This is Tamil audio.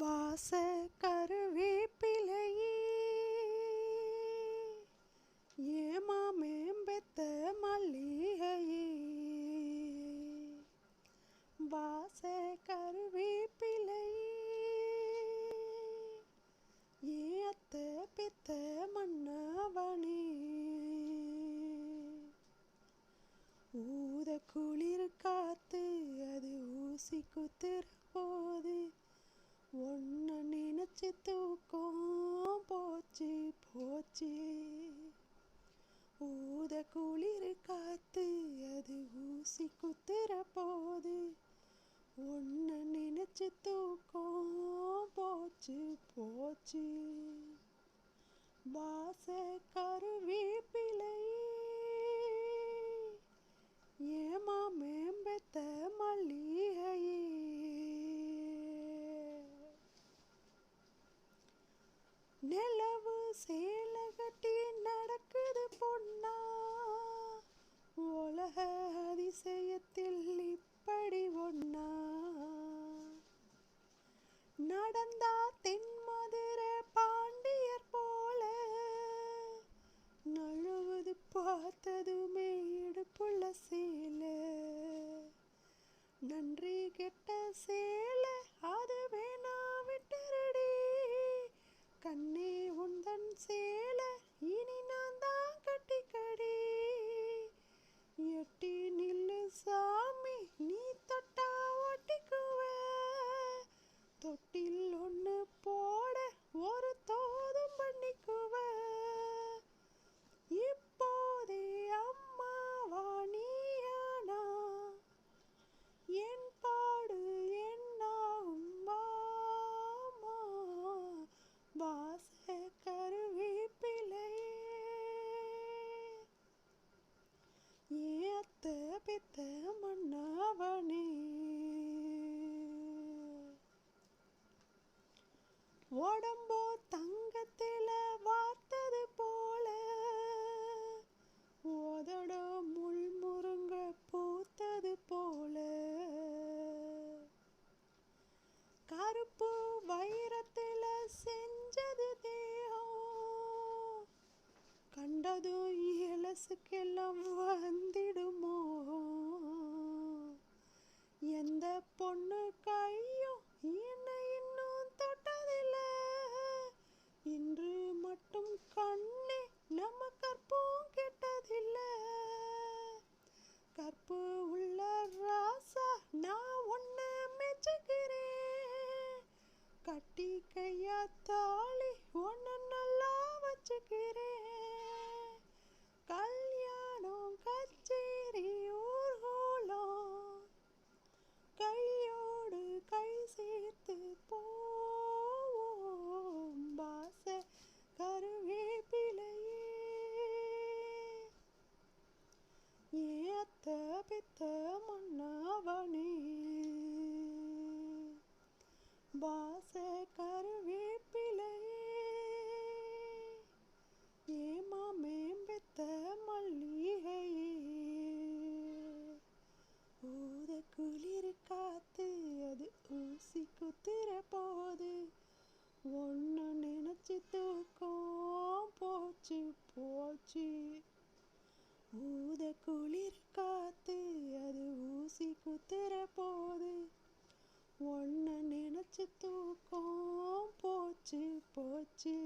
வாச கருவேப்பிலையே. ஏமா மேம்பெத்த மல்லிகையே. வாச கருவேப்பிலையே. ஏ அத்த பெத்த மன்னவனே. ஊத குளிர் காத்து அது ஊசி குத்துற. போச்சு தூக்கம் போச்சு போச்சு. ஊத குளிர் காத்து அது ஊசி குத்துற போது. ஒன்று நினைச்சு தூக்கம் போச்சு போச்சு. வாச கருவேப்பிலையே ஏமா மேம்பெத்த மல்லிகையே நிலவு சேலகட்டி நடக்குது பொன்னா. உலக அதிசயத்தில் இப்படி ஒன்னா நடந்தா தென்மதுரை பாண்டியர் போல. நழுவது பார்த்ததுமே இடுப்புள்ள சேல. நன்றி கெட்ட சேல பித்த மன்னவனே. உடம்போ தங்கத்தில் வார்த்தது போல உதடோ முள் முருங்க பூத்தது போல. கருப்பு வைரத்தில் செஞ்சது தேகம் கண்டதும் மனசுக்கெல்லாம் வந்திடுமோ? பித்த மன்னவனே பாச குத்துற போது ஒன்ன நினைச்சு தூக்கம் போச்சு போச்சு.